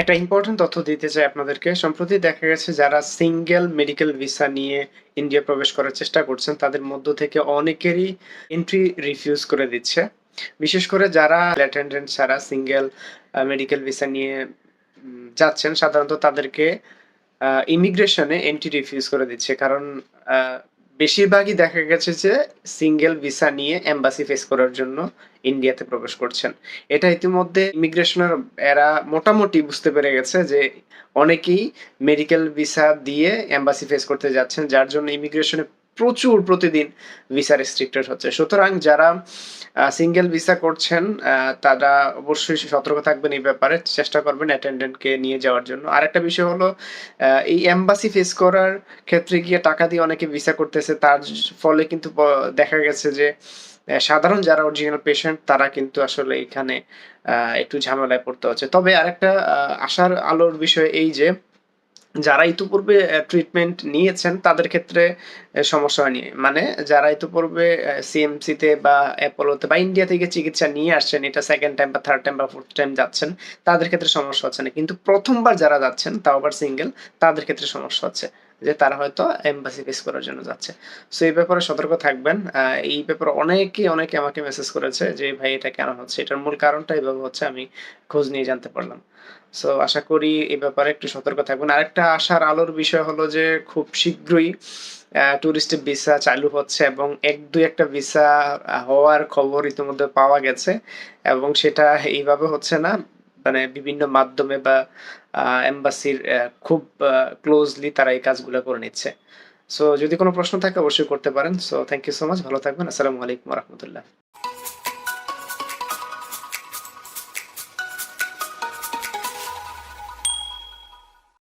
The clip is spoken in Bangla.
একটা ইম্পর্টেন্ট তথ্য দিতে চাই আপনাদেরকে। সম্প্রতি দেখা গেছে যারা সিঙ্গেল মেডিকেল ভিসা নিয়ে ইন্ডিয়া প্রবেশ করার চেষ্টা করছেন, তাদের মধ্য থেকে অনেকেরই এন্ট্রি রিফিউজ করে দিচ্ছে। বিশেষ করে যারা অ্যাটেন্ডেন্ট ছাড়া সিঙ্গেল মেডিকেল ভিসা নিয়ে যাচ্ছেন, সাধারণত তাদেরকে ইমিগ্রেশনে এন্ট্রি রিফিউজ করে দিচ্ছে। কারণ বেশিরভাগই দেখা গেছে যে সিঙ্গেল ভিসা নিয়ে এম্বাসি ফেস করার জন্য ইন্ডিয়াতে প্রবেশ করছেন। এটা ইতিমধ্যে ইমিগ্রেশনের এরা মোটামুটি বুঝতে পেরে গেছে যে অনেকেই মেডিকেল ভিসা দিয়ে এম্বাসি ফেস করতে যাচ্ছেন। যার জন্য ইমিগ্রেশনে প্রচুর প্রতিদিন ভিসা রেস্ট্রিক্টেড হচ্ছে। সুতরাং যারা সিঙ্গেল ভিসা করছেন তারা অবশ্যই সতর্ক থাকবেন এই ব্যাপারে। চেষ্টা করবেন অ্যাটেন্ডেন্টকে নিয়ে যাওয়ার জন্য। আরেকটা বিষয় হলো এই এম্বাসি ফেস করার ক্ষেত্রে গিয়ে টাকা দিয়ে অনেকে ভিসা করতেছে। তার ফলে কিন্তু দেখা গেছে যে সাধারণ যারা অরিজিনাল পেশেন্ট তারা কিন্তু আসলে এখানে একটু ঝামেলায় পড়তে হচ্ছে। তবে আরেকটা আশার আলোর বিষয় এই যে যারা ইতিপূর্বে ট্রিটমেন্ট নিয়েছেন তাদের ক্ষেত্রে সমস্যা হয়নি। মানে যারা ইতিপূর্বে সিএমসি সিএমসিতে বা অ্যাপোলোতে বা ইন্ডিয়া থেকে চিকিৎসা নিয়ে আসছেন, এটা সেকেন্ড টাইম বা থার্ড টাইম বা ফোর্থ টাইম যাচ্ছেন, তাদের ক্ষেত্রে সমস্যা হচ্ছে না। কিন্তু প্রথমবার যারা যাচ্ছেন, তাও আবার সিঙ্গেল, তাদের ক্ষেত্রে সমস্যা হচ্ছে। যে তারা হয়তো এম্বাসি ফেস করার জন্য যাচ্ছে। সো এই ব্যাপারে সতর্ক থাকবেন। এই ব্যাপারে অনেকেই অনেকে আমাকে মেসেজ করেছে যে, "ভাই এটা কেন হচ্ছে?" এটার মূল কারণটা এভাবে হচ্ছে আমি খোঁজ নিয়ে জানতে পারলাম। সো আশা করি এই ব্যাপারে একটু সতর্ক থাকবেন। আরেকটা আশার আলোর বিষয় হলো যে খুব শীঘ্রই অ্যা টুরিস্ট ভিসা চালু হচ্ছে এবং ১-২ একটা ভিসা হওয়ার খবর ইতিমধ্যে পাওয়া গেছে এবং সেটা এইভাবে হচ্ছে না। মানে বিভিন্ন মাধ্যমে বা এম্বাসির খুব ক্লোজলি তারা এই কাজগুলো করে নিচ্ছে। সো যদি কোনো প্রশ্ন থাকে, অবশ্যই করতে পারেন। So thank you so much. ভালো থাকবেন। আসসালামু আলাইকুম রাহমাতুল্লাহ।